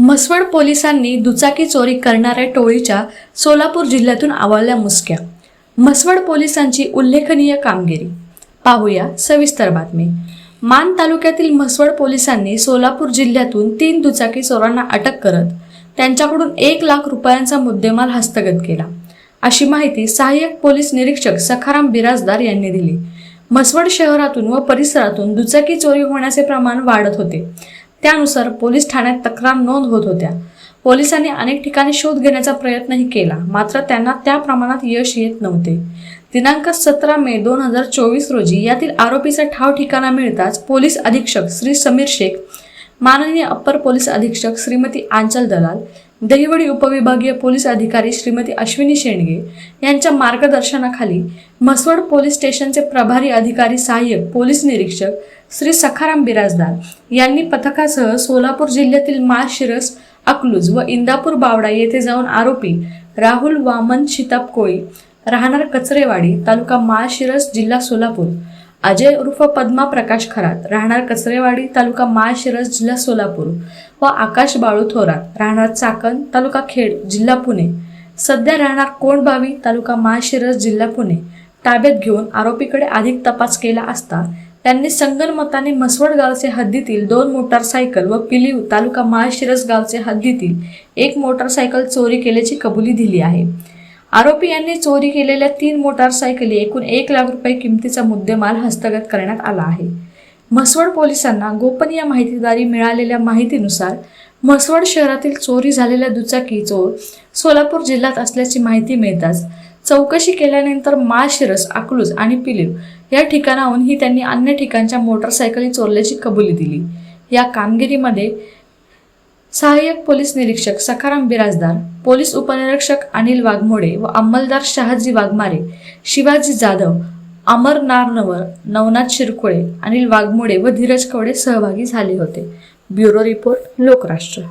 म्हसवड पोलिसांनी दुचाकी चोरी करणाऱ्या टोळीच्या सोलापूर जिल्ह्यातून आवळल्या मुसक्या. म्हसवड पोलिसांची उल्लेखनीय कामगिरी. पाहूया सविस्तर बातमी. मान तालुक्यातील म्हसवड पोलिसांनी सोलापूर जिल्ह्यातून तीन दुचाकी चोरांना अटक करत त्यांच्याकडून एक लाख रुपयांचा मुद्देमाल हस्तगत केला. अशी माहिती सहाय्यक पोलीस निरीक्षक सखाराम बिराजदार यांनी दिली. म्हसवड शहरातून व परिसरातून दुचाकी चोरी होण्याचे प्रमाण वाढत होते. त्यानुसार पोलीस ठाण्यात तक्रार नोंद होत होत्या. पोलिसांनी अनेक ठिकाणी शोध घेण्याचा प्रयत्नही केला मात्र त्यांना त्या प्रमाणात यश येत नव्हते. दिनांक सतरा मे दोन हजार चोवीस रोजी यातील आरोपीचा ठाव ठिकाणा मिळताच पोलीस अधीक्षक श्री समीर शेख माननीय अप्पर पोलीस अधीक्षक श्रीमती आंचल दलाल दहिवडी उपविभागीय पोलीस अधिकारी श्रीमती अश्विनी शेंडगे यांच्या मार्गदर्शनाखाली म्हसवड पोलीस स्टेशनचे प्रभारी अधिकारी सहाय्यक पोलीस निरीक्षक श्री सखाराम बिराजदार यांनी पथकासह सोलापूर जिल्ह्यातील माळशिरस अकलूज व इंदापूर बावडा येथे जाऊन आरोपी राहुल वामन शिताप कोळी राहणार कचरेवाडी तालुका माळशिरस जिल्हा सोलापूर अजय उर्फ पद्मा प्रकाश खरात राहणार कसरेवाडी तालुका माळशिरस जिल्हा सोलापूर. व आकाश बाळू थोरात राहणार चाकण तालुका खेड जिल्हा पुणे. सध्या राहणार कोंडबावी तालुका माळशिरस जिल्हा पुणे. ताब्यात घेऊन आरोपीकडे अधिक तपास केला असता त्यांनी संगनमताने म्हसवड गावचे हद्दीतील दोन मोटारसायकल व पिलीव तालुका माळशिरस गावचे हद्दीतील एक मोटारसायकल चोरी केल्याची कबुली दिली आहे. आरोपी यांनी चोरी केलेल्या तीन मोटारसायकली एकूण एक लाख रुपये किमतीचा मुद्देमाल हस्तगत करण्यात आला आहे. म्हसवड पोलिसांना गोपनीय माहितीदारी मिळालेल्या माहितीनुसार म्हसवड शहरातील चोरी झालेल्या दुचाकी चोर सोलापूर जिल्ह्यात असल्याची माहिती मिळताच चौकशी केल्यानंतर माळशिरस अकलूज आणि पिलीव या ठिकाणाहून ही त्यांनी अन्य ठिकाणच्या मोटारसायकली चोरल्याची कबुली दिली. या कामगिरीमध्ये सहाय्यक पोलीस निरीक्षक सखाराम बिराजदार पोलीस उपनिरीक्षक अनिल वाघमोडे व अंमलदार शहाजी वाघमारे शिवाजी जाधव अमर नारनवर नवनाथ शिरकोळे अनिल वाघमोडे व धीरज कवडे सहभागी झाले होते. Bureau report Lokrashtra.